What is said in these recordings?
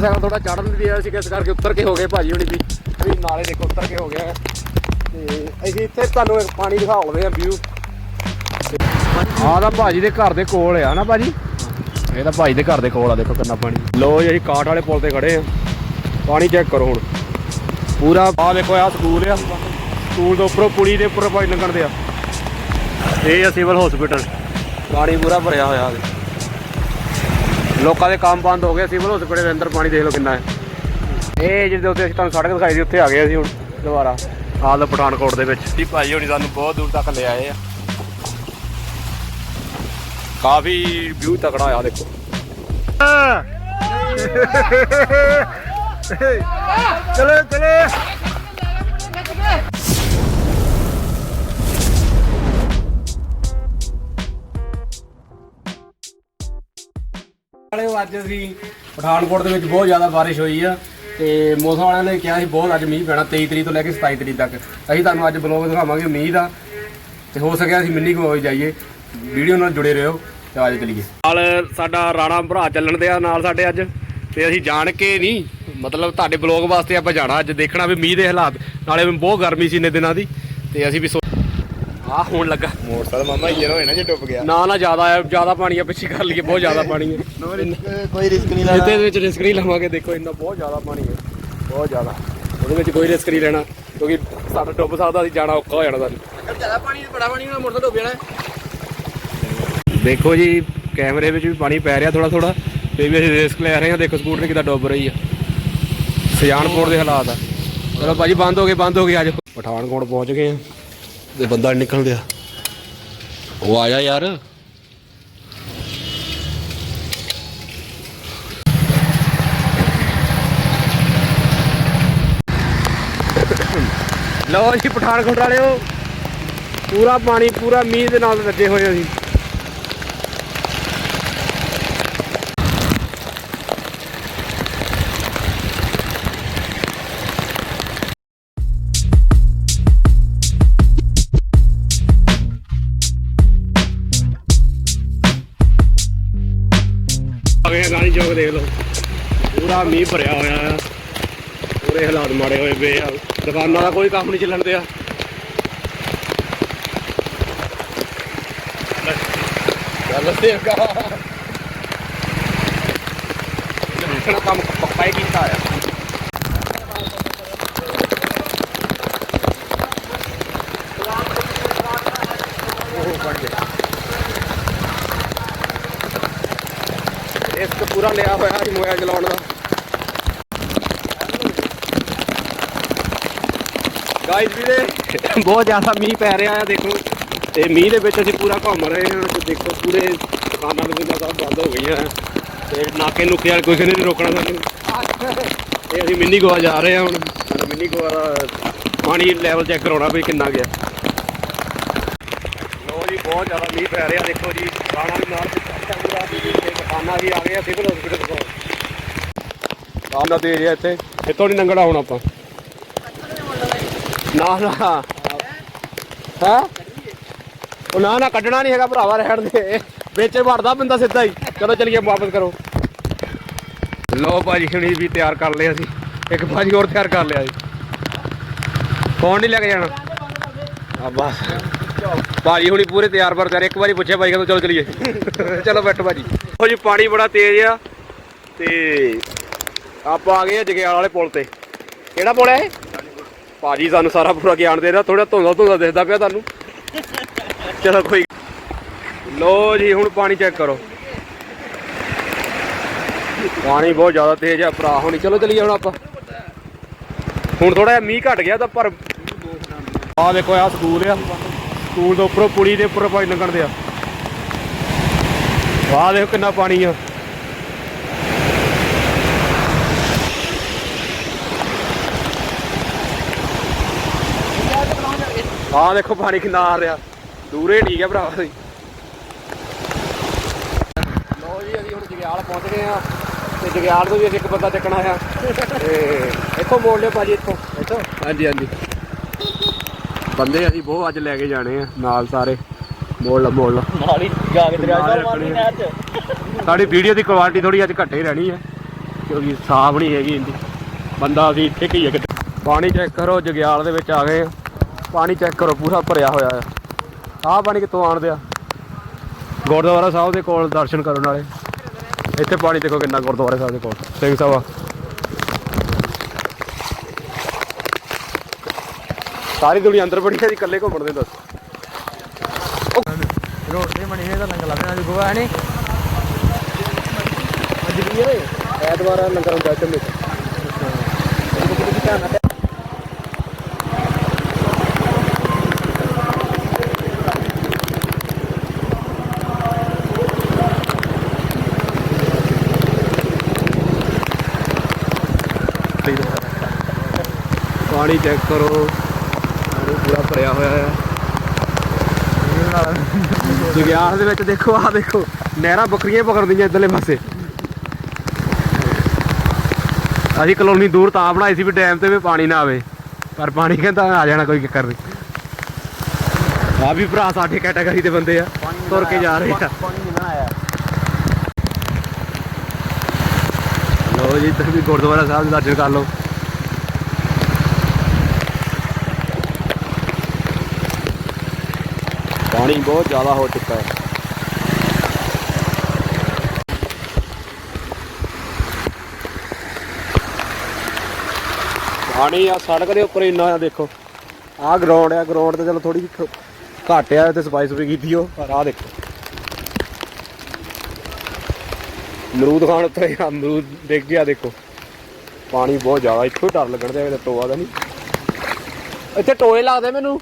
Cycle ਥੋੜਾ ਚੜਨ ਦੀ ਆ ਸੀ, ਕਿਸ ਕਰਕੇ ਉੱਤਰ ਕੇ ਹੋ ਗਏ ਭਾਜੀ ਹੁਣੀ ਵੀ। ਵੀ ਨਾਲੇ ਦੇਖੋ ਉੱਤਰ ਕੇ ਹੋ ਗਿਆ ਤੇ ਅਸੀਂ ਇੱਥੇ ਤੁਹਾਨੂੰ ਇੱਕ ਪਾਣੀ ਦਿਖਾਉਂਦੇ ਆ ਵਿਊ ਆਹ ਤਾਂ ਭਾਜੀ ਦੇ ਘਰ ਦੇ ਕੋਲ ਆ ਨਾ ਭਾਜੀ? ਇਹ ਤਾਂ ਭਾਜੀ ਦੇ ਘਰ ਦੇ ਕੋਲ ਆ, ਦੇਖੋ ਕਿੰਨਾ ਪਾਣੀ। ਲੋ ਜੀ, ਅਸੀਂ ਕਾਟ ਵਾਲੇ ਪੁਲ ਤੇ ਖੜੇ ਆ। ਪਾਣੀ ਚੈੱਕ ਕਰੋ ਹੁਣ। ਪੂਰਾ, ਆਹ ਦੇਖੋ ਆ ਸਕੂਲ ਆ। ਸਕੂਲ ਦੇ ਉੱਪਰੋਂ ਪੁਲੀ ਦੇ ਉੱਪਰ ਪਾਣੀ ਲੰਘਣ ਦੇ ਆ। ਇਹ ਆ ਸਿਵਲ ਹਸਪੀਟਲ ਪਾਣੀ ਪੂਰਾ ਭਰਿਆ ਹੋਇਆ ਹੈ ਲੋਕਾਂ ਦੇ ਕੰਮ ਬੰਦ ਹੋ ਗਏ ਸਿਵਲ ਹਸਪੀਟਲ ਦੇ ਅੰਦਰ ਪਾਣੀ ਦੇਖ ਲਓ ਕਿੰਨਾ ਹੈ। ਇਹ ਜਿਹਦੇ ਉੱਤੇ ਅਸੀਂ ਤੁਹਾਨੂੰ ਸੜਕ ਦਿਖਾਈ ਸੀ ਉੱਥੇ ਆ ਗਏ ਅਸੀਂ ਹੁਣ ਦੁਬਾਰਾ। ਹਾਲ ਪਠਾਨਕੋਟ ਦੇ ਵਿੱਚ। ਜੀ ਭਾਈ ਹੋਣੀ ਸਾਨੂੰ ਬਹੁਤ ਦੂਰ ਤੱਕ ਲੈ ਆਏ ਆ। ਕਾਫੀ ਵਿਊ ਤਕੜਾ ਆ ਦੇਖੋ। ਚਲੇ ਚਲੇ। ਵਾਲੇ ਅੱਜ ਅਸੀਂ ਪਠਾਨਕੋਟ ਦੇ ਵਿੱਚ ਬਹੁਤ ਜ਼ਿਆਦਾ ਬਾਰਿਸ਼ ਹੋਈ ਆ ਤੇ ਮੌਸਮ ਵਾਲਿਆਂ ਨੇ ਕਿਹਾ ਸੀ ਬਹੁਤ ਅੱਜ ਮੀਂਹ ਪੈਣਾ 23 ਤਰੀਕ ਤੋਂ ਲੈ ਕੇ 27 ਤਰੀਕ ਤੱਕ। ਅਸੀਂ ਤੁਹਾਨੂੰ ਅੱਜ ਬਲੌਗ ਦਿਖਾਵਾਂਗੇ ਮੀਂਹ ਦਾ ਤੇ ਹੋ ਸਕਿਆ ਅਸੀਂ ਮਿੰਨੀ ਗੋਆ ਜਾਈਏ। ਵੀਡੀਓ ਨਾਲ ਜੁੜੇ ਰਹੋ ਤੇ ਆਜੋ ਚਲੀਏ। ਨਾਲ ਸਾਡਾ ਰਾਣਾ ਭਰਾ ਚੱਲਣ ਦੇ ਆ ਨਾਲ ਸਾਡੇ ਅੱਜ, ਤੇ ਅਸੀਂ ਜਾਣ ਕੇ ਨਹੀਂ ਮਤਲਬ ਤੁਹਾਡੇ ਬਲੌਗ ਵਾਸਤੇ ਆਪਾਂ ਜਾਣਾ ਅੱਜ ਦੇਖਣਾ ਵੀ ਮੀਂਹ ਦੇ ਹਾਲਾਤ, ਨਾਲੇ ਬਹੁਤ ਗਰਮੀ ਸੀ ਇੰਨੇ ਦਿਨਾਂ ਦੀ, ਤੇ ਅਸੀਂ ਵੀ ਸੋ ਆ ਹੋਣ ਲੱਗਾ। ਮੋਟਰਸਾਈਕਲ ਮਾਮਾ ਇਹ ਹੋਏ ਨਾ ਜੇ ਡੁੱਬ ਗਿਆ। ਨਾ ਨਾ ਜ਼ਿਆਦਾ ਹੈ ਜ਼ਿਆਦਾ ਪਾਣੀ ਆ ਪਿੱਛੇ ਕਰ ਲਈਏ ਬਹੁਤ ਜ਼ਿਆਦਾ ਪਾਣੀ ਹੈ ਕੋਈ ਰਿਸਕ ਨਹੀਂ ਇਹਦੇ ਵਿੱਚ ਰਿਸਕ ਨਹੀਂ ਲਵਾਂਗੇ ਦੇਖੋ ਇੰਨਾ ਬਹੁਤ ਜ਼ਿਆਦਾ ਪਾਣੀ ਹੈ ਬਹੁਤ ਜ਼ਿਆਦਾ। ਉਹਦੇ ਵਿੱਚ ਕੋਈ ਰਿਸਕ ਨਹੀਂ ਲੈਣਾ ਕਿਉਂਕਿ ਸਾਡਾ ਡੁੱਬ ਸਕਦਾ ਅਸੀਂ ਜਾਣਾ ਔਖਾ ਹੋ ਜਾਣਾ ਸਾਨੂੰ। ਜ਼ਿਆਦਾ ਪਾਣੀ ਬੜਾ ਪਾਣੀ ਨਾਲ ਮੋਟਰਸਾਈਕਲ ਡੁੱਬ ਜਾਣਾ। ਦੇਖੋ ਜੀ ਕੈਮਰੇ ਵਿੱਚ ਵੀ ਪਾਣੀ ਪੈ ਰਿਹਾ ਥੋੜਾ ਥੋੜਾ ਤੇ ਵੀ ਅਸੀਂ ਰਿਸਕ ਲੈ ਰਹੇ ਹਾਂ ਦੇਖੋ ਸਕੂਟਰ ਕਿਦਾਂ ਡੁੱਬ ਰਹੀ ਆ। ਸੁਜਾਨਪੁਰ ਦੇ ਹਾਲਾਤ ਆ। ਚਲੋ ਭਾਜੀ ਬੰਦ ਹੋ ਗਏ ਬੰਦ ਹੋ ਗਏ ਅੱਜ। ਪਠਾਨਕੋਟ ਪਹੁੰਚ ਗਏ ਆ। ਤੇ ਬੰਦਾ ਨਿਕਲ ਰਿਹਾ। ਉਹ ਆ ਜਾ ਯਾਰ। ਲਓ ਜੀ ਪਠਾਨਕੋਟ ਵਾਲਿਓ ਪੂਰਾ ਪਾਣੀ ਪੂਰਾ ਮੀਂਹ ਦੇ ਨਾਲ ਰੱਜੇ ਹੋਏ ਅਸੀਂ ਚੌਕ ਦੇਖ ਲਓ। ਪੂਰਾ ਮੀਂਹ ਭਰਿਆ ਹੋਇਆ ਆ। ਪੂਰੇ ਹਾਲਾਤ ਮਾੜੇ ਹੋਏ ਪਏ ਆ। ਦੁਕਾਨਾਂ ਦਾ ਕੋਈ ਕੰਮ ਨਹੀਂ ਚੱਲਣ ਦਿਆ। ਚੱਲ ਸੇਗਾ ਦੇਖਣਾ ਕੰਮ ਪੱਕਾ ਹੀ ਕੀਤਾ ਆ ਇਸ ਤੋਂ ਪੂਰਾ ਲਿਆ ਹੋਇਆ ਸੀ ਮੋਬਾਈਲ ਚਲਾਉਣ ਦਾ। ਗਾਇਸ ਵੀਰੇ, ਬਹੁਤ ਜ਼ਿਆਦਾ ਮੀਂਹ ਪੈ ਰਿਹਾ ਆ, ਦੇਖੋ। ਤੇ ਮੀਂਹ ਦੇ ਵਿੱਚ ਅਸੀਂ ਪੂਰਾ ਘੁੰਮ ਰਹੇ ਹਾਂ, ਤੇ ਦੇਖੋ ਪੂਰੇ ਦੁਕਾਨਾਂ ਦੁਕਾਨਾਂ ਸਭ ਬੰਦ ਹੋ ਗਈਆਂ। ਤੇ ਨਾਕੇ ਨੁਕੇ ਵਾਲੇ ਕੋਈ ਨਹੀਂ ਰੋਕਣਾ ਸਾਨੂੰ। ਤੇ ਅਸੀਂ ਮਿੰਨੀ ਗੋਆ ਜਾ ਰਹੇ ਹਾਂ ਹੁਣ। ਮਿੰਨੀ ਗੋਆ ਦਾ ਪਾਣੀ ਲੈਵਲ ਚੈੱਕ ਕਰਾਉਣਾ ਵੀ ਕਿੰਨਾ ਗਿਆ। ਲੋ ਜੀ, ਬਹੁਤ ਜ਼ਿਆਦਾ ਮੀਂਹ ਪੈ ਰਿਹਾ, ਦੇਖੋ ਜੀ ਦੁਕਾਨਾਂ ਵੀ ਨਾਲ ਤੇ ਦੁਕਾਨਾਂ ਵੀ ਆ ਗਏ ਆ ਸਿਵਲ ਹਸਪੀਟਲ ਕੋਲ ਕੰਮ ਦਾ ਤੇਜ਼ ਹੈ ਇੱਥੇ। ਇੱਥੋਂ ਨਹੀਂ ਲੰਘਣਾ ਹੁਣ ਆਪਾਂ। ਨਾ ਨਾ। ਹਾਂ? ਉਹ ਨਾ ਨਾ, ਕੱਢਣਾ ਨਹੀਂ ਹੈਗਾ ਭਰਾਵਾ ਰਹਿਣ ਦੇ। ਵਿੱਚ ਵੜਦਾ ਬੰਦਾ ਸਿੱਧਾ ਹੀ। ਚਲੋ, ਚਲੀਏ, ਵਾਪਸ ਕਰੋ। ਲੋ ਭਾਜੀ, ਹੁਣੀ ਵੀ ਤਿਆਰ ਕਰ ਲਿਆ ਸੀ। ਇੱਕ ਭਾਜੀ ਹੋਰ ਤਿਆਰ ਕਰ ਲਿਆ ਸੀ। ਫੋਨ ਨਹੀਂ ਲੈ ਕੇ ਜਾਣਾ? ਆ ਬਸ। ਭਾਜੀ ਹੁਣੀ ਪੂਰੇ ਤਿਆਰ ਪਰ ਤਿਆਰ ਇੱਕ ਵਾਰੀ ਪੁੱਛਿਆ ਭਾਈ ਕਹਿੰਦਾ, ਚਲੋ ਚਲੀਏ। ਚਲੋ ਬੈਠੋ ਭਾਜੀ। ਉਹ ਜੀ, ਪਾਣੀ ਬੜਾ ਤੇਜ਼ ਆ ਤੇ ਆਪਾਂ ਆ ਗਏ ਆ ਜਗਿਆਲ ਵਾਲੇ ਪੁਲ ਤੇ। ਕਿਹੜਾ ਪੁਲ ਹੈ ਭਾਜੀ, ਸਾਨੂੰ ਸਾਰਾ ਪੂਰਾ ਗਿਆਨ ਦੇ ਰਿਹਾ ਥੋੜਾ ਧੁੰਦਾ ਧੁੰਦਾ ਦਿਖਦਾ ਪਿਆ ਤੁਹਾਨੂੰ। ਚਲੋ ਕੋਈ ਲੋ ਜੀ, ਹੁਣ ਪਾਣੀ ਚੈੱਕ ਕਰੋ। ਪਾਣੀ ਬਹੁਤ ਜ਼ਿਆਦਾ ਤੇਜ਼ ਆ, ਭਰਾ, ਹੁਣੀ ਚਲੋ ਚਲੀਏ ਹੁਣ ਆਪਾਂ। ਹੁਣ ਥੋੜਾ ਜਿਹਾ ਮੀਂਹ ਘਟ ਗਿਆ ਤਾਂ ਪਰ ਆ ਦੇਖੋ ਆ ਸਕੂਲ ਆ। ਸਕੂਲ ਦੇ ਉੱਪਰੋਂ ਪੁਲੀ ਦੇ ਉੱਪਰ ਪਾਣੀ ਲੰਘਣ ਦੇ ਆ ਆਹ ਦੇਖੋ ਕਿੰਨਾ ਪਾਣੀ ਆ। ਆਹ ਦੇਖੋ ਪਾਣੀ ਕਿੰਨਾ ਆ ਰਿਹਾ। ਦੂਰੇ ਠੀਕ ਹੈ ਭਰਾਵਾ ਤੁਸੀਂ ਲੋ ਜੀ ਅਸੀਂ ਹੁਣ ਜਗਿਆਲ ਪਹੁੰਚ ਗਏ ਆ ਤੇ ਜਗਿਆਲ ਤੋਂ ਵੀ ਅਸੀਂ ਇੱਕ ਬੰਦਾ ਚੱਕਣਾ ਆ। ਤੇ ਇੱਥੋਂ ਮੋੜ ਲਿਓ ਭਾਜੀ ਇੱਥੋਂ। ਇੱਥੋਂ? ਹਾਂਜੀ ਹਾਂਜੀ। ਬੰਦੇ ਅਸੀਂ ਬਹੁਤ ਅੱਜ ਲੈ ਕੇ ਜਾਣੇ ਆ ਨਾਲ ਸਾਰੇ। ਮੋੜ ਲਾ ਮੋੜ ਲਾ। ਨਾਲ ਹੀ ਜਾ ਕੇ ਦਰਿਆ ਨਾਲ ਮਾਰਨੀ ਨਹਿਰ ਚ ਸਾਡੀ ਵੀਡੀਓ ਦੀ ਕੁਆਲਿਟੀ ਥੋੜੀ ਅੱਜ ਘੱਟੇ ਰਹਿਣੀ ਹੈ ਕਿਉਂਕਿ ਸਾਫ਼ ਨਹੀਂ ਹੈਗੀ ਇੰਦੀ ਬੰਦਾ ਅਸੀਂ ਇੱਥੇ ਕੀ ਹੈ ਕਿਤੇ। ਪਾਣੀ ਚੈੱਕ ਕਰੋ ਜਗਿਆਲ ਦੇ ਵਿੱਚ ਆ ਗਏ। ਪਾਣੀ ਚੈੱਕ ਕਰੋ ਪੂਰਾ ਭਰਿਆ ਹੋਇਆ ਆ। ਆਹ ਪਾਣੀ ਕਿੱਥੋਂ ਆਣਦੇ ਆ ਗੁਰਦੁਆਰਾ ਸਾਹਿਬ ਦੇ ਕੋਲ ਦਰਸ਼ਨ ਕਰਨ ਵਾਲੇ। ਇੱਥੇ ਪਾਣੀ ਦੇਖੋ ਕਿੰਨਾ ਗੁਰਦੁਆਰਾ ਸਾਹਿਬ ਦੇ ਕੋਲ। ਸਿੰਘ ਸਭਾ। ਸਾਰੀ ਦੁਨੀਆ ਅੰਦਰ ਬੜੀ ਹੈ ਜੀ ਇਕੱਲੇ ਘੁੰਮਣ ਦੇ ਦੱਸ। ਰੋਡ ਤੇ ਹੋਈ ਤਾਂ ਲੰਗਰ ਲੱਗਣਾ ਜੀ ਗੋਆ ਨਹੀਂ ਅੱਜ ਵੀ? ਇਹ ਐਤਵਾਰ ਆ ਲੰਗਰ ਹੁੰਦਾ ਇੱਥੇ ਮੇਂ ਪਾਣੀ ਚੈੱਕ ਕਰੋ। ਪੂਰਾ ਭਰਿਆ ਹੋਇਆ ਹੈ। ਜਗਿਆਲ ਦੇ ਵਿੱਚ ਦੇਖੋ, ਆਹ ਦੇਖੋ, ਨਹਿਰਾਂ ਬੱਕਰੀਆਂ ਪਕੜਦੀਆਂ ਇਧਰਲੇ ਪਾਸੇ। ਅਸੀਂ ਕਲੋਨੀ ਦੂਰ ਤਾਂ ਬਣਾਈ ਸੀ ਵੀ ਡੈਮ ਤੇ ਵੀ ਪਾਣੀ ਨਾ ਆਵੇ, ਪਰ ਪਾਣੀ ਕਹਿੰਦਾ ਆ ਜਾਣਾ ਕੋਈ ਚੱਕਰ ਨਹੀਂ। ਆ ਵੀ ਭਰਾ ਸਾਡੇ ਕੈਟਾਗਰੀ ਦੇ ਬੰਦੇ ਆ, ਤੁਰ ਕੇ ਜਾ ਰਹੇ ਆ। ਪਾਣੀ ਨਹੀਂ ਆਇਆ ਲੋ ਜੀ, ਇੱਧਰ ਵੀ ਗੁਰਦੁਆਰਾ ਸਾਹਿਬ ਦੇ ਦਰਸ਼ਨ ਕਰ ਲਓ। ਪਾਣੀ ਬਹੁਤ ਜ਼ਿਆਦਾ ਹੋ ਚੁੱਕਾ ਹੈ। ਪਾਣੀ ਆ ਸੜਕ ਦੇ ਉੱਪਰ ਇੰਨਾ ਆ ਦੇਖੋ। ਆਹ ਗਰਾਊਂਡ ਆ ਗਰਾਊਂਡ ਤੇ ਚਲੋ ਥੋੜੀ ਜਿਹੀ ਘੱਟ ਆ ਤੇ ਸਫ਼ਾਈ ਸੁਫਾਈ ਕੀਤੀ ਉਹ ਪਰ ਆਹ ਦੇਖੋ। ਅਮਰੂਦ ਖਾਣ ਉੱਤੇ ਆ, ਅਮਰੂਦ ਡਿੱਗ ਗਿਆ ਦੇਖੋ। ਪਾਣੀ ਬਹੁਤ ਜ਼ਿਆਦਾ ਇੱਥੋਂ ਡਰ ਲੱਗਣ ਦੇ ਟੋਆ ਦਾ ਨਹੀਂ। ਇੱਥੇ ਟੋਏ ਲੱਗਦੇ ਮੈਨੂੰ।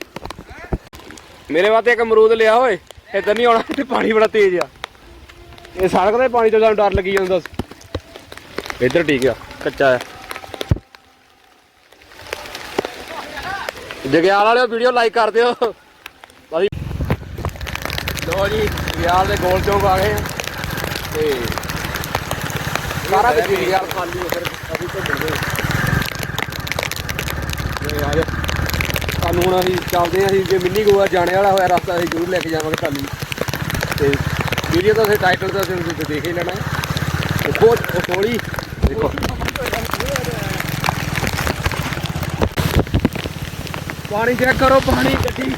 ਮੇਰੇ ਵਾਸਤੇ ਇੱਕ ਅਮਰੂਦ ਲਿਆ ਓਏ ਇੱਧਰ ਨਹੀਂ ਆਉਣਾ ਇੱਥੇ ਪਾਣੀ ਬੜਾ ਤੇਜ਼ ਆ। ਇਹ ਸੜਕ ਦੇ ਪਾਣੀ ਤੋਂ ਸਾਨੂੰ ਡਰ ਲੱਗੀ ਜਾਂਦਾ ਇੱਧਰ ਠੀਕ ਆ ਕੱਚਾ ਆ। ਜਗਿਆਲ ਵਾਲਿਓ ਵੀਡੀਓ ਲਾਈਕ ਕਰ ਦਿਓ। ਅਸੀਂ ਲੋ ਜੀ ਜਗਿਆਲ ਦੇ ਗੋਲ ਚੌਂਕ ਆ ਗਏ। ਆ ਤੇ ਸਾਰਾ ਕੁਝ ਜਗਿਆਲ ਖਾਲੀ ਹੋ ਫਿਰ ਅਸੀਂ ਭੇਜਦੇ ਤੇ ਆ ਜਾ। ਸਾਨੂੰ ਹੁਣ ਅਸੀਂ ਚੱਲਦੇ ਹਾਂ, ਅਸੀਂ ਜੇ ਮਿੰਨੀ ਗੋਆ ਜਾਣੇ ਵਾਲਾ ਹੋਇਆ, ਰਸਤਾ ਅਸੀਂ ਜ਼ਰੂਰ ਲੈ ਕੇ ਜਾਵਾਂਗੇ ਖਾਲੀ ਤੇ ਵੀਡੀਓ ਦਾ ਅਸੀਂ ਟਾਈਟਲ ਦਾ ਅਸੀਂ ਦੇਖ ਹੀ ਲੈਣਾ ਹੈ। ਬਹੁਤ ਹੌਲੀ ਦੇਖੋ। ਪਾਣੀ ਚੈੱਕ ਕਰੋ, ਪਾਣੀ, ਗੱਡੀ।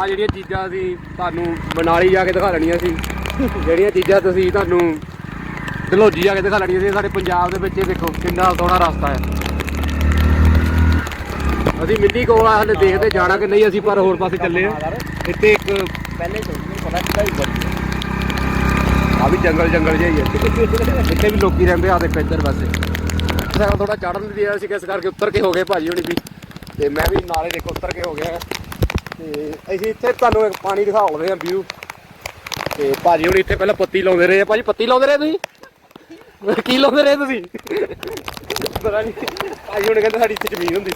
ਆ ਜਿਹੜੀਆਂ ਚੀਜ਼ਾਂ ਅਸੀਂ ਤੁਹਾਨੂੰ ਮਨਾਲੀ ਜਾ ਕੇ ਦਿਖਾ ਲੈਣੀਆਂ ਸੀ ਜਿਹੜੀਆਂ ਚੀਜ਼ਾਂ ਤੁਸੀਂ ਤੁਹਾਨੂੰ ਦਲੋਜੀ ਜਾ ਕੇ ਦਿਖਾ ਲੈਣੀਆਂ ਸੀ ਸਾਡੇ ਪੰਜਾਬ ਦੇ ਵਿੱਚ ਇਹ ਦੇਖੋ ਕਿੰਨਾ ਸੋਹਣਾ ਰਸਤਾ ਹੈ। ਅਸੀਂ ਮਿੱਟੀ ਕੋਲ ਆ ਹਲੇ ਦੇਖਦੇ ਜਾਣਾ ਕਿ ਨਹੀਂ ਅਸੀਂ ਪਰ ਹੋਰ ਪਾਸੇ ਚੱਲੇ ਆ ਇੱਥੇ ਇੱਕ ਪਹਿਲੇ ਤੋਂ ਪਤਾ ਕਿੱਦਾਂ ਹੀ ਆ ਵੀ ਜੰਗਲ ਜੰਗਲ ਜਿਹਾ ਹੀ ਹੈ। ਇੱਥੇ ਵੀ ਲੋਕੀ ਰਹਿੰਦੇ ਆ ਦੇਖੋ ਇੱਧਰ ਪਾਸੇ। ਸਾਈਕਲ ਥੋੜਾ ਚੜਨ ਦੀ ਦਿਆ ਸੀ ਕਿਸ ਕਰਕੇ ਉੱਤਰ ਕੇ ਹੋ ਗਏ ਭਾਜੀ ਹੁਣੀ ਵੀ। ਤੇ ਮੈਂ ਵੀ ਨਾਲੇ ਦੇਖੋ ਉੱਤਰ ਕੇ ਹੋ ਗਿਆ। ਤੇ ਅਸੀਂ ਇੱਥੇ ਤੁਹਾਨੂੰ ਇੱਕ ਪਾਣੀ ਦਿਖਾਉਂਦੇ ਹਾਂ ਵਿਊ ਤੇ ਭਾਜੀ ਹੁਣ ਇੱਥੇ ਪਹਿਲਾਂ ਪੱਤੀ ਲਾਉਂਦੇ ਰਹੇ ਆ। ਭਾਜੀ ਪੱਤੀ ਲਾਉਂਦੇ ਰਹੇ ਤੁਸੀਂ? ਕੀ ਲਾਉਂਦੇ ਰਹੇ ਤੁਸੀਂ? ਪਤਾ ਨਹੀਂ। ਭਾਜੀ ਹੁਣ ਕਹਿੰਦੇ ਸਾਡੀ ਇੱਥੇ ਜ਼ਮੀਨ ਹੁੰਦੀ।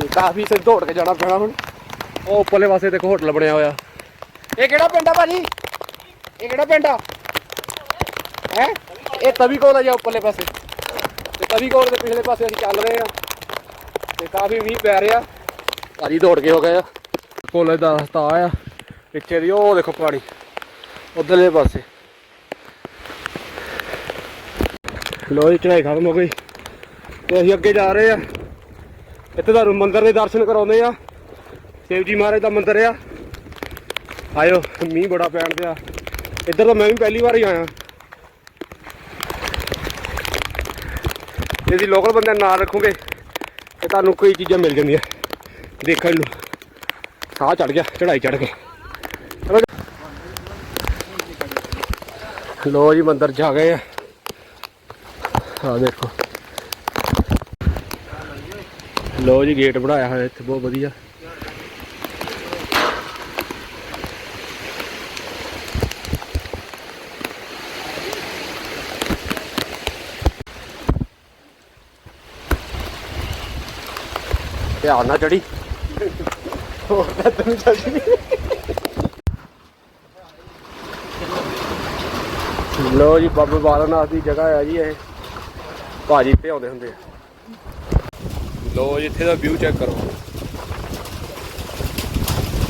ਤੇ ਕਾਫੀ ਸਿਰ ਦੌੜ ਕੇ ਜਾਣਾ ਪੈਣਾ ਹੁਣ। ਉਹ ਉੱਪਰਲੇ ਪਾਸੇ ਦੇਖੋ ਹੋਟਲ ਬਣਿਆ ਹੋਇਆ। ਇਹ ਕਿਹੜਾ ਪਿੰਡ ਆ ਭਾਜੀ? ਇਹ ਕਿਹੜਾ ਪਿੰਡ ਆ? ਹੈ? ਇਹ ਤਵੀ ਕੋਲ ਆ ਜਾ ਉੱਪਰਲੇ ਪਾਸੇ? ਤੇ ਤਵੀ ਕੋਲ ਦੇ ਪਿਛਲੇ ਪਾਸੇ ਅਸੀਂ ਚੱਲ ਰਹੇ ਆ। ਤੇ ਕਾਫੀ ਮੀਂਹ ਪੈ ਰਿਹਾ। ਭਾਜੀ ਦੌੜ ਕੇ ਹੋ ਗਏ ਆ। ਕੋਲੇ ਦਾ ਰਸਤਾ ਆ ਪਿੱਛੇ ਦੀ ਉਹ ਦੇਖੋ ਪਾਣੀ। ਉਧਰਲੇ ਪਾਸੇ। ਲੋ ਜੀ ਚੜਾਈ ਖਤਮ ਹੋ ਗਈ। ਤੇ ਅਸੀਂ ਅੱਗੇ ਜਾ ਰਹੇ ਆ ਇੱਥੇ ਤੁਹਾਨੂੰ ਮੰਦਿਰ ਦੇ ਦਰਸ਼ਨ ਕਰਾਉਂਦੇ ਆ ਸ਼ਿਵ ਜੀ ਮਹਾਰਾਜ ਦਾ ਮੰਦਿਰ ਆ। ਆਇਓ, ਮੀਂਹ ਬੜਾ ਪੈਣ ਦਿਆ। ਇੱਧਰ ਤਾਂ ਮੈਂ ਵੀ ਪਹਿਲੀ ਵਾਰ ਹੀ ਆਇਆ। ਜੇ ਤੁਸੀਂ ਲੋਕਲ ਬੰਦਿਆਂ ਦਾ ਨਾਂ ਰੱਖੋਗੇ, ਤੇ ਤੁਹਾਨੂੰ ਕਈ ਚੀਜ਼ਾਂ ਮਿਲ ਜਾਂਦੀਆਂ। ਦੇਖਣ ਨੂੰ। ਸਾਹ ਚੜ ਗਿਆ ਚੜਾਈ ਚੜ ਕੇ ਚਲੋ ਜੀ। ਲੋ ਜੀ ਮੰਦਿਰ ਜਾ ਗਏ ਆ ਆ ਦੇਖੋ ਲੋ ਜੀ ਗੇਟ ਬਣਾਇਆ ਹੋਇਆ ਇੱਥੇ ਬਹੁਤ ਵਧੀਆ ਧਿਆਨ ਨਾਲ ਚੜੀ ਹੋਰ ਤਾਂ ਤੈਨੂੰ ਚੱਲਦੀ ਲੋ ਜੀ ਬਾਬਾ ਬਾਲਨਾਥ ਦੀ ਜਗ੍ਹਾ ਆ ਜੀ ਇਹ। ਭਾਜੀ ਇੱਥੇ ਆਉਂਦੇ ਹੁੰਦੇ ਲੋ ਜੀ ਇੱਥੇ ਦਾ ਵਿਊ ਚੈੱਕ ਕਰੋ।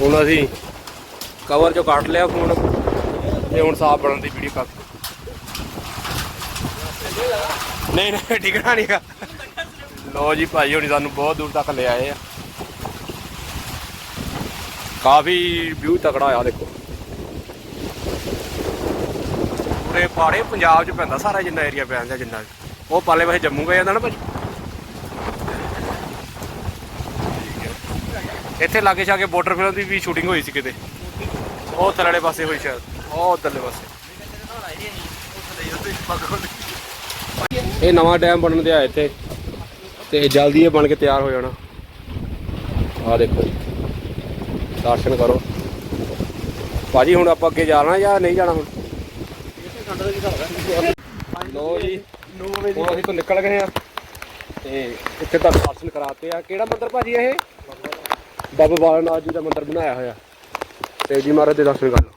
ਹੁਣ ਅਸੀਂ ਕਵਰ ਚੋਂ ਕੱਟ ਲਿਆ ਫੋਨ ਤੇ ਹੁਣ ਸਾਫ਼ ਬਣਨ ਦੀ ਵੀਡੀਓ ਕਰ ਨਹੀਂ ਨਹੀਂ ਡਿੱਗਣਾ ਨਹੀਂਗਾ ਲੋ ਜੀ ਭਾਈ ਹੁਣੀ ਸਾਨੂੰ ਬਹੁਤ ਦੂਰ ਤੱਕ ਲੈ ਆਏ ਆ। ਕਾਫੀ ਵਿਊ ਤਕੜਾ ਆ, ਦੇਖੋ। ਪੂਰੇ ਪਹਾੜੇ ਪੰਜਾਬ ਚ ਪੈਂਦਾ, ਸਾਰਾ ਜਿੰਨਾ ਏਰੀਆ ਪੈਂਦਾ, ਜਿੰਨਾ ਉਹ ਪਾਲੇ ਪਾਸੇ ਜੰਮੂ ਗਏ ਜਾਂਦਾ ਨਾ ਭਾਜੀ। ਇੱਥੇ ਲਾਗੇ ਛਾਗੇ ਬਾਰਡਰ ਫਿਲਮ ਦੀ ਵੀ ਸ਼ੂਟਿੰਗ ਹੋਈ ਸੀ ਕਿਤੇ। ਉਹ ਥੱਲੜੇ ਪਾਸੇ ਹੋਈ ਸ਼ਾਇਦ। ਉਹ ਉਧਰਲੇ ਪਾਸੇ। ਇਹ ਨਵਾਂ ਡੈਮ ਬਣਨ ਦੇ ਆ ਇੱਥੇ। ਤੇ ਜਲਦੀ ਇਹ ਬਣ ਕੇ ਤਿਆਰ ਹੋ ਜਾਣਾ। ਆ ਦੇਖੋ ਦਰਸ਼ਨ ਕਰੋ। ਭਾਜੀ ਹੁਣ ਆਪਾਂ ਅੱਗੇ ਜਾਣਾ ਜਾਂ ਨਹੀਂ ਜਾਣਾ ਹੁਣ? ਲੋ ਜੀ ਹੁਣ ਅਸੀਂ ਤੋਂ ਨਿਕਲ ਗਏ ਆ ਤੇ ਇੱਥੇ ਤੁਹਾਨੂੰ ਦਰਸ਼ਨ ਕਰਾਤੇ ਆ। ਕਿਹੜਾ ਮੰਦਿਰ ਭਾਜੀ ਇਹ? ਬਾਬਾ ਬਾਲਨਾਥ ਜੀ ਦਾ ਮੰਦਿਰ ਬਣਾਇਆ ਹੋਇਆ। ਤੇ ਜੀ ਮਹਾਰਾਜ ਦੇ ਦਰਸ਼ਨ ਕਰ ਲਓ।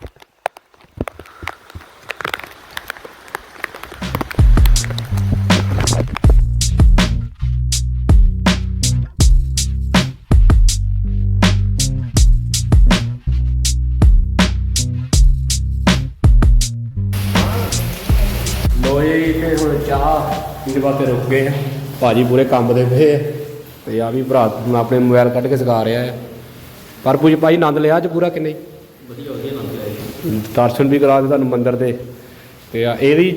ਇਹਦੇ ਵਾਸਤੇ ਰੁਕ ਗਏ ਆ। ਭਾਜੀ ਪੂਰੇ ਕੰਮ ਦੇ ਪਏ ਆ ਤੇ ਆ ਵੀ ਭਰਾ ਆਪਣੇ ਮੋਬਾਈਲ ਕੱਢ ਕੇ ਸਿਖਾ ਰਿਹਾ ਆ। ਪਰ ਪੁੱਜ ਭਾਈ ਆਨੰਦ ਲਿਆ ਅੱਜ ਪੂਰਾ ਕਿ ਨਹੀਂ? ਵਧੀਆ ਵਧੀਆ ਆਨੰਦ ਲਿਆ ਦਰਸ਼ਨ ਵੀ ਕਰਾ ਦੇ ਤੁਹਾਨੂੰ ਮੰਦਿਰ ਦੇ। ਤੇ ਆ ਇਹ ਵੀ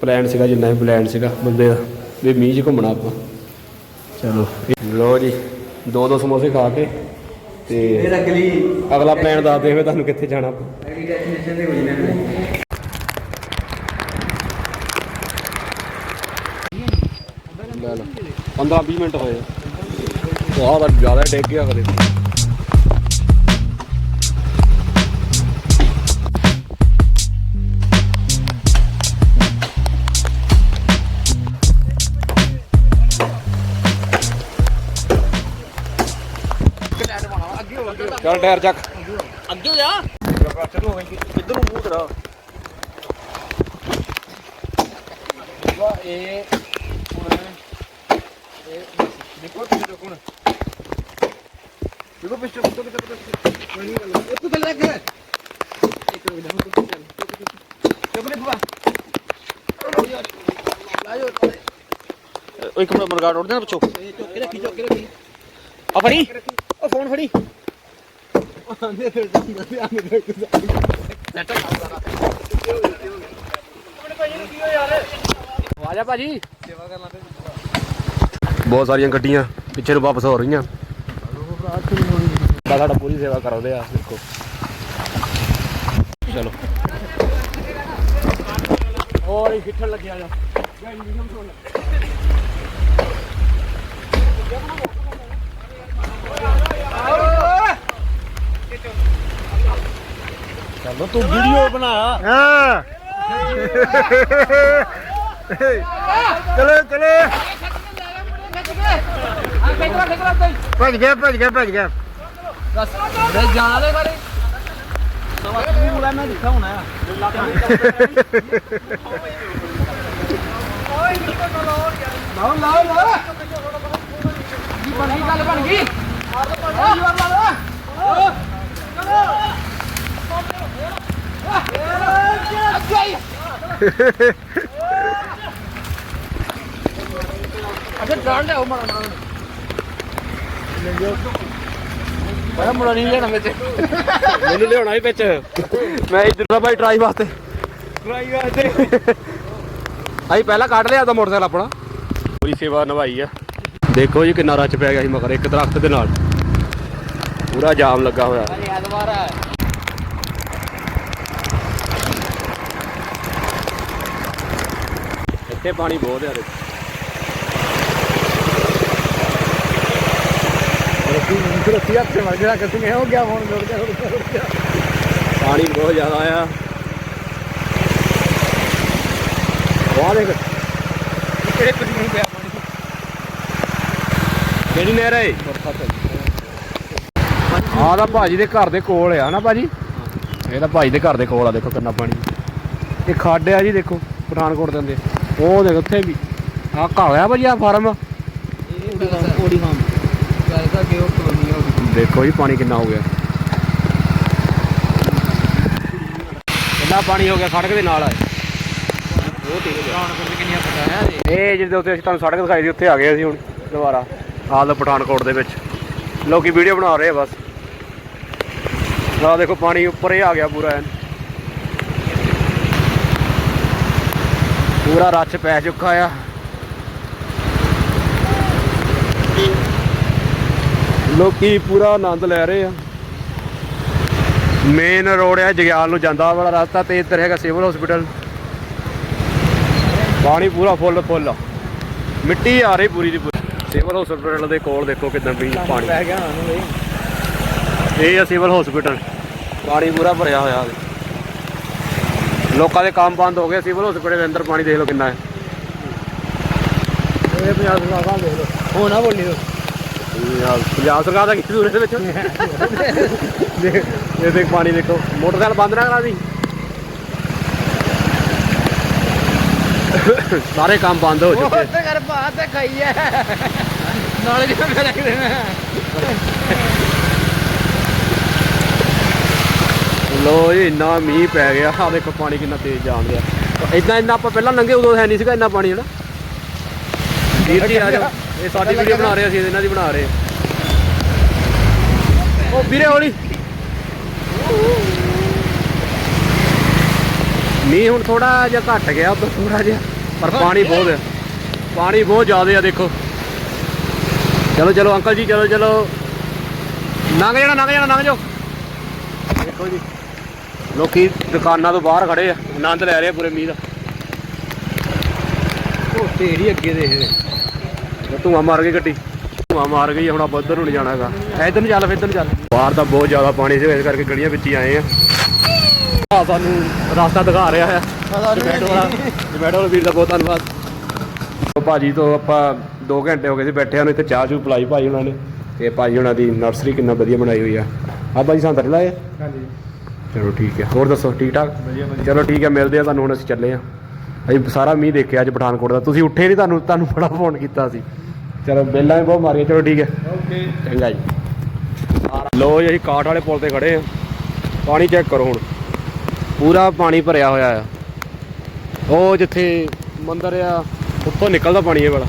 ਪਲਾਨ ਸੀਗਾ ਜਿੰਨਾ ਵੀ ਪਲਾਨ ਸੀਗਾ ਬੰਦੇ ਦਾ ਵੀ ਮੀਂਹ 'ਚ ਘੁੰਮਣਾ ਆਪਾਂ। ਚਲੋ ਲੋ ਜੀ ਦੋ ਦੋ ਸਮੋਸੇ ਖਾ ਕੇ ਤੇ ਅਗਲੀ ਅਗਲਾ ਪਲਾਨ ਦੱਸ ਦੇ ਫਿਰ ਤੁਹਾਨੂੰ ਕਿੱਥੇ ਜਾਣਾ ਆਪਾਂ। ਅਗਲੀ ਡੈਸਟੀਨੇਸ਼ਨ ਤੇ ਕੋਈ ਨਾ ਲੈ ਲਓ 15 20 ਮਿੰਟ ਹੋਏ। ਬਹੁਤ ਜ਼ਿਆਦਾ ਡਿੱਗ ਗਿਆ ਕਦੇ। ਚੱਲ ਟਾਇਰ ਚੱਕ। ਅੱਗੇ ਹੋ ਜਾ। ਕਿੱਧਰ ਨੂੰ ਮੂੰਹ ਤੇਰਾ? ਵਾ ਇਹ ਹੁਣ ਇਹ ਦੇਖੋ ਤੁਸੀਂ ਦੇਖੋ ਹੁਣ ਦੇਖੋ ਪਿੱਛੇ ਕੁੱਤੋਂ ਕਿੱਥੇ ਕਿੱਥੇ ਨਹੀਂ ਗੱਲ ਇਹ ਤੂੰ ਚੱਲ ਰੱਖ ਇੱਕ ਮਿੰਟ ਮੈਂ ਤੂੰ ਚੱਲ ਚੁੱਪ ਨੇ ਬੁਆ ਲਾਇਓ ਇੱਕ ਮਿੰਟ ਮਰਗਾੜ ਉੜ ਦੇਣਾ ਪਿੱਛੋਂ ਇਹ ਚੁੱਕ ਕੇ ਰੱਖੀ ਚੁੱਕ ਕੇ ਰੱਖੀ ਆ ਫੜੀ ਉਹ ਫੋਨ ਫੜੀ ਆਂਦੇ ਫਿਰ ਜਾਂਦਾ ਤੇ ਆਂਦੇ ਫਿਰ ਸੈਟ ਆ ਜਾ ਭਾਜੀ ਸੇਵਾ ਕਰਨਾ ਤੇ ਬਹੁਤ ਸਾਰੀਆਂ ਗੱਡੀਆਂ ਪਿੱਛੇ ਨੂੰ ਵਾਪਸ ਹੋ ਰਹੀਆਂ। ਸਾਡਾ ਪੂਰੀ ਸੇਵਾ ਕਰਾਉਂਦੇ ਆ ਦੇਖੋ। ਚਲੋ। ਹੋਰ ਹੀ ਖਿੱਠਣ ਲੱਗਿਆ ਜਾ। ਚਲੋ ਤੂੰ ਵੀਡੀਓ ਬਣਾ। ਹਾਂ। ਚਲੋ ਚਲੋ। ਭੱਜ ਗਿਆ ਭੱਜ ਗਿਆ ਭੱਜ ਗਿਆ। ਦੇ ਜਾਣਾ ਦੇ ਬਾਰੇ। ਸਵਾ ਪੂਰਾ ਮੈਂ ਦਿਖਾ ਹੋਣਾ ਆ? ਲਾਓ ਲਾਓ ਲਾਓ। ਜੀ ਬਣ ਗਈ, ਗੱਲ ਬਣ ਗਈ? ਜੀ ਵਾਰ ਲਾ ਅੱਗੇ ਡਾਂਡ ਲਿਆਓ ਮਾਰਾ ਮਾਰਾ ਬੜਾ ਮੁੰਡਾ ਨਹੀਂ ਲੈਣਾ ਵਿੱਚ ਮੈਨੂੰ ਲਿਆਉਣਾ ਹੀ ਵਿੱਚ ਮੈਂ ਇੱਧਰ ਦਾ ਭਾਈ ਟਰਾਈ ਵਾਸਤੇ। ਟਰਾਈ ਕਰਦੇ ਅਸੀਂ ਪਹਿਲਾਂ ਕੱਢ ਲਿਆ ਤਾਂ ਮੋਟਰਸਾਈਕਲ ਆਪਣਾ। ਪੂਰੀ ਸੇਵਾ ਨਿਭਾਈ ਆ। ਦੇਖੋ ਜੀ ਕਿੰਨਾ ਰੱਚ ਪੈ ਗਿਆ ਸੀ ਮਗਰ ਇੱਕ ਦਰਖਤ ਦੇ ਨਾਲ। ਪੂਰਾ ਜਾਮ ਲੱਗਾ ਹੋਇਆ। ਇੱਥੇ ਪਾਣੀ ਬਹੁਤ ਆ ਰਸੀ ਹੱਥ ਮਰ ਗਿਆ ਕਿਸੇ ਹੋ ਗਿਆ ਫੋਨ ਜੁੜ ਗਿਆ ਜੁੜ ਪਾਣੀ ਬਹੁਤ ਜ਼ਿਆਦਾ ਆ। ਵਾਹ ਦੇਖ। ਕਿਹੜੇ ਕੁਝ ਨਹੀਂ ਪਿਆ ਪਾਣੀ ਕਿਹੜੀ ਨਹਿਰ ਹੈ ਆਹ ਤਾਂ ਭਾਜੀ ਦੇ ਘਰ ਦੇ ਕੋਲ ਆ ਨਾ ਭਾਜੀ? ਇਹ ਤਾਂ ਭਾਜੀ ਦੇ ਘਰ ਦੇ ਕੋਲ ਆ, ਦੇਖੋ ਕਿੰਨਾ ਪਾਣੀ। ਇਹ ਖੱਡ ਆ ਜੀ, ਦੇਖੋ, ਪਠਾਨਕੋਟ ਦੇ ਅੰਦੇ ਉਹ ਦੇਖ, ਉੱਥੇ ਵੀ। ਆਹ ਘਰ ਆ ਭਾਜੀ ਆ ਫਾਰਮ ਓਡੀ ਫਾਰਮ ਓਡੀ ਫਾਰਮ ਕਿ ਉਹ ਦੇਖੋ ਜੀ ਪਾਣੀ ਕਿੰਨਾ ਹੋ ਗਿਆ। ਕਿੰਨਾ ਪਾਣੀ ਹੋ ਗਿਆ ਸੜਕ ਦੇ ਨਾਲ। ਆ ਇਹ ਜਿਹਦੇ ਉੱਤੇ ਅਸੀਂ ਤੁਹਾਨੂੰ ਸੜਕ ਦਿਖਾਈ ਸੀ, ਉੱਥੇ ਆ ਗਏ ਅਸੀਂ ਹੁਣ ਦੁਬਾਰਾ। ਹਾਲ ਪਠਾਨਕੋਟ ਦੇ ਵਿੱਚ। ਲੋਕੀ ਵੀਡੀਓ ਬਣਾ ਰਹੇ ਆ ਬਸ। ਆਹ ਦੇਖੋ ਪਾਣੀ ਉੱਪਰ ਹੀ ਆ ਗਿਆ ਪੂਰਾ ਐਨ। ਪੂਰਾ ਰੱਛ ਪੈ ਚੁੱਕਾ ਆ। ਲੋਕੀ ਪੂਰਾ ਆਨੰਦ ਲੈ ਰਹੇ ਆ। ਮੇਨ ਰੋਡ ਹੈ ਜਗਿਆਲ ਨੂੰ ਜਾਂਦਾ ਵਾਲਾ ਰਸਤਾ ਤੇ ਇੱਧਰ ਹੈਗਾ ਸਿਵਲ ਹਸਪੀਟਲ ਪਾਣੀ ਪੂਰਾ ਫੁੱਲ ਫੁੱਲ ਆ। ਮਿੱਟੀ ਆ ਰਹੀ ਪੂਰੀ ਦੀ ਪੂਰੀ। ਸਿਵਲ ਹਸਪੀਟਲ ਦੇ ਕੋਲ ਦੇਖੋ ਕਿਦਾਂ ਵੀ ਪਾਣੀ। ਪੈ ਗਿਆ ਇਹ ਇਹ ਆ ਸਿਵਲ ਹਸਪੀਟਲ ਪਾਣੀ ਪੂਰਾ ਭਰਿਆ ਹੋਇਆ ਲੋਕਾਂ ਦੇ ਕੰਮ ਬੰਦ ਹੋ ਗਏ ਸਿਵਲ ਹਸਪੀਟਲ ਦੇ ਅੰਦਰ ਪਾਣੀ ਦੇਖ ਲਓ ਕਿੰਨਾ ਹੈ। ਇਹ ਪੰਜਾਬ ਸਰਕਾਰ ਦੇਖ ਲਓ ਹੋ ਨਾ ਬੋਲੀ ਯਾਰ, ਪੰਜਾਬ ਸਰਕਾਰ ਦਾ ਕੀ ਕਸੂਰ ਇਹਦੇ ਵਿੱਚ? ਦੇਖ ਇਹ ਦੇਖ ਪਾਣੀ ਦੇਖੋ। ਮੋਟਰਸਾਈਕਲ ਬੰਦ ਨਾ ਕਰਾ ਦੀ। ਸਾਰੇ ਕੰਮ ਬੰਦ ਹੋ ਚੁੱਕੇ। ਤੇ ਕਰ ਬਾਤ ਤੇ ਖਾਈ ਐ। ਨਾਲੇ ਜਿਵੇਂ ਮੈਂ ਰੱਖ ਦੇਣਾ। ਲੋ ਜੀ ਇੰਨਾ ਮੀਂਹ ਪੈ ਗਿਆ। ਆ ਦੇਖੋ ਪਾਣੀ ਕਿੰਨਾ ਤੇਜ਼ ਜਾਣ ਰਿਹਾ। ਇਦਾਂ ਇੰਨਾ ਆਪਾਂ ਪਹਿਲਾਂ ਲੰਘੇ ਉਦੋਂ ਹੈ ਨਹੀਂ ਸੀਗਾ ਇੰਨਾ ਪਾਣੀ ਹਨਾ? ਵੀਰ ਜੀ ਆ ਜਾਓ। ਇਹ ਸਾਡੀ ਵੀਡੀਓ ਬਣਾ ਰਹੇ ਅਸੀਂ ਇਹਨਾਂ ਦੀ ਬਣਾ ਰਹੇ ਉਹ ਵੀਰੇ ਹੌਲੀ। ਮੀਂਹ ਹੁਣ ਥੋੜਾ ਜਿਹਾ ਘਟ ਗਿਆ ਉਦੋਂ ਥੋੜਾ ਜਿਹਾ ਪਰ ਪਾਣੀ ਬਹੁਤ ਹੈ ਪਾਣੀ ਬਹੁਤ ਜ਼ਿਆਦਾ ਆ ਦੇਖੋ। ਚਲੋ ਚਲੋ ਅੰਕਲ ਜੀ ਚਲੋ ਚਲੋ। ਲੰਘ ਜਾਣਾ ਲੰਘ ਜਾਣਾ ਲੰਘ ਜਾਓ। ਦੇਖੋ ਜੀ ਲੋਕੀ ਦੁਕਾਨਾਂ ਤੋਂ ਬਾਹਰ ਖੜੇ ਆ ਆਨੰਦ ਲੈ ਰਹੇ ਪੂਰੇ ਮੀਂਹ ਦਾ। ਉਹ ਤੇਰੀ ਅੱਗੇ ਦੇਖ ਦੇ ਧੂਆਂ ਮਾਰ ਗਈ ਗੱਡੀ। ਧੂਆਂ ਮਾਰ ਗਈ ਹੁਣ ਆਪਾਂ ਉੱਧਰ ਨੂੰ ਨਹੀਂ ਜਾਣਾ ਹੈਗਾ। ਇੱਧਰ ਨੂੰ ਚੱਲ ਫਿਰ ਇੱਧਰ ਨੂੰ ਚੱਲ। ਬਾਹਰ ਤਾਂ ਬਹੁਤ ਜ਼ਿਆਦਾ ਪਾਣੀ ਸੀ ਇਸ ਕਰਕੇ ਗਲੀਆਂ ਵਿੱਚ ਹੀ ਆਏ ਆ। ਆ ਸਾਨੂੰ ਰਸਤਾ ਦਿਖਾ ਰਿਹਾ ਹੈ। ਜਮੈਟੋ ਵਾਲਾ ਜਮੈਟੋ ਵਾਲੇ ਵੀਰ ਦਾ ਬਹੁਤ ਧੰਨਵਾਦ। ਭਾਜੀ ਤੋਂ ਆਪਾਂ 2 ਘੰਟੇ ਹੋ ਗਏ ਸੀ ਬੈਠੇ ਉਹਨੂੰ ਇੱਥੇ ਚਾਹ ਚੂ ਪਲਾਈ ਭਾਈ ਉਹਨਾਂ ਨੇ। ਤੇ ਭਾਜੀ ਉਹਨਾਂ ਦੀ ਨਰਸਰੀ ਕਿੰਨਾ ਵਧੀਆ ਬਣਾਈ ਹੋਈ ਆ। ਆ ਭਾਜੀ ਸੰਤਰੇ ਲਾਏ ਹਾਂਜੀ। ਚਲੋ ਠੀਕ ਹੈ ਹੋਰ ਦੱਸੋ ਠੀਕ ਠਾਕ? ਚਲੋ ਠੀਕ ਹੈ ਮਿਲਦੇ ਆ ਤੁਹਾਨੂੰ ਹੁਣ ਅਸੀਂ ਚੱਲੇ ਆ। ਅਸੀਂ ਸਾਰਾ ਮੀਂਹ ਦੇਖਿਆ ਅੱਜ ਪਠਾਨਕੋਟ ਦਾ। ਤੁਸੀਂ ਉੱਠੇ ਨਹੀਂ ਤੁਹਾਨੂੰ ਤੁਹਾਨੂੰ ਬੜਾ ਫੋਨ ਕੀਤਾ ਸੀ। ਚਲੋ ਬੇਲਾਂ ਵੀ ਬਹੁਤ ਮਾਰੀਆਂ ਚਲੋ ਠੀਕ ਹੈ। ਓਕੇ ਚੰਗਾ ਜੀ। ਲੋ ਜੀ ਅਸੀਂ ਕਾਠ ਵਾਲੇ ਪੁਲ ਤੇ ਖੜੇ ਆ ਪਾਣੀ ਚੈੱਕ ਕਰੋ ਹੁਣ। ਪੂਰਾ ਪਾਣੀ ਭਰਿਆ ਹੋਇਆ ਆ। ਉਹ ਜਿੱਥੇ ਮੰਦਰ ਆ ਉੱਥੋਂ ਨਿਕਲਦਾ ਪਾਣੀ ਇਹ ਵਾਲਾ।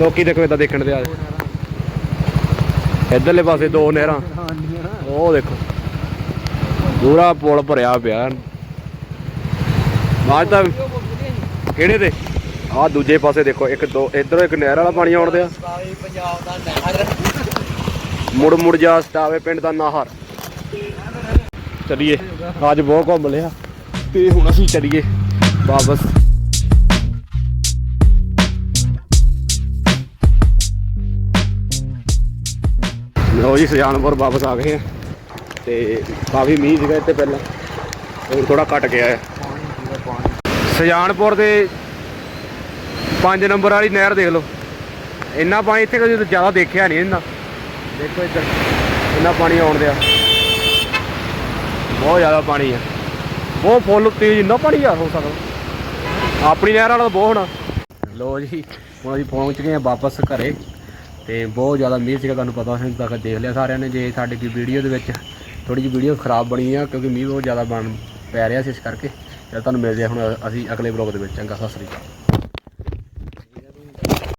ਲੋਕੀ ਦੇਖੋ ਇਦਾਂ ਦੇਖਣ ਦੇ ਆ। ਇਧਰਲੇ ਪਾਸੇ ਦੋ ਨਹਿਰਾਂ। ਉਹ ਦੇਖੋ। ਪੂਰਾ ਪੁਲ ਭਰਿਆ ਪਿਆ। ਤਾਂ ਕਿਹੜੇ ਤੇ? ਆਹ ਦੂਜੇ ਪਾਸੇ ਦੇਖੋ ਇੱਕ ਦੋ ਇਧਰੋਂ ਇੱਕ ਨਹਿਰ ਵਾਲਾ ਪਾਣੀ ਆਉਣ ਦਿਆ। ਪੰਜਾਬ ਦਾ ਨਹਿਰ। ਮੁੜ ਮੁੜ ਜਾ ਸਟਾਵੇ ਪਿੰਡ ਦਾ ਨਾਹਰ। ਚਲਿਏ ਅੱਜ ਬਹੁਤ ਘੁੰਮ ਲਿਆ। ਤੇ ਹੁਣ ਅਸੀਂ ਚਲੀਏ ਵਾਪਸ। ਲੋ ਜੀ ਸੁਜਾਨਪੁਰ ਵਾਪਸ ਆ ਗਏ ਆ। ਤੇ ਕਾਫੀ ਮੀਂਹ ਸੀਗਾ ਇੱਥੇ ਪਹਿਲਾਂ। ਹੁਣ ਥੋੜਾ ਘਟ ਗਿਆ ਹੈ ਸੁਜਾਨਪੁਰ ਦੇ 5 ਨੰਬਰ ਵਾਲੀ ਨਹਿਰ ਦੇਖ ਲਓ। ਇੰਨਾ ਪਾਣੀ ਇੱਥੇ ਕਦੇ ਜ਼ਿਆਦਾ ਦੇਖਿਆ ਨਹੀਂ ਇੰਨਾ ਦੇਖੋ ਇੱਧਰ, ਇੰਨਾ ਪਾਣੀ ਆਉਣ ਦਿਆ। ਬਹੁਤ ਜ਼ਿਆਦਾ ਪਾਣੀ ਆ। ਬਹੁਤ ਫੁੱਲ, ਤੇਜ਼ ਇੰਨਾ ਪਾਣੀ ਯਾਰ ਹੋ ਸਕਦਾ। ਆਪਣੀ ਨਹਿਰ ਵਾਲਾ ਤਾਂ ਬਹੁਤ ਹੋਣਾ। ਲੋ ਜੀ, ਹੁਣ ਅਸੀਂ ਪਹੁੰਚ ਗਏ ਆ ਵਾਪਸ ਘਰੇ। ਤੇ ਬਹੁਤ ਜ਼ਿਆਦਾ ਮੀਂਹ ਸੀਗਾ ਤੁਹਾਨੂੰ ਪਤਾ, ਹੁਣ ਤੱਕ ਦੇਖ ਲਿਆ ਸਾਰਿਆਂ ਨੇ, ਜੇ ਸਾਡੀ ਦੀ ਵੀਡੀਓ ਦੇ ਵਿੱਚ ਥੋੜੀ ਜਿਹੀ ਵੀਡੀਓ ਖਰਾਬ ਬਣੀ ਆ, ਕਿਉਂਕਿ ਮੀਂਹ ਬਹੁਤ ਜ਼ਿਆਦਾ ਬਣ, ਪੈ ਰਿਹਾ ਸੀ ਇਸ ਕਰਕੇ। ਚਲ ਤੁਹਾਨੂੰ ਮਿਲਦੇ ਆ ਹੁਣ ਅਸੀਂ ਅਗਲੇ ਬਲੌਗ ਦੇ ਵਿੱਚ। ਚੰਗਾ, ਸਤਿ ਸ੍ਰੀ ਅਕਾਲ।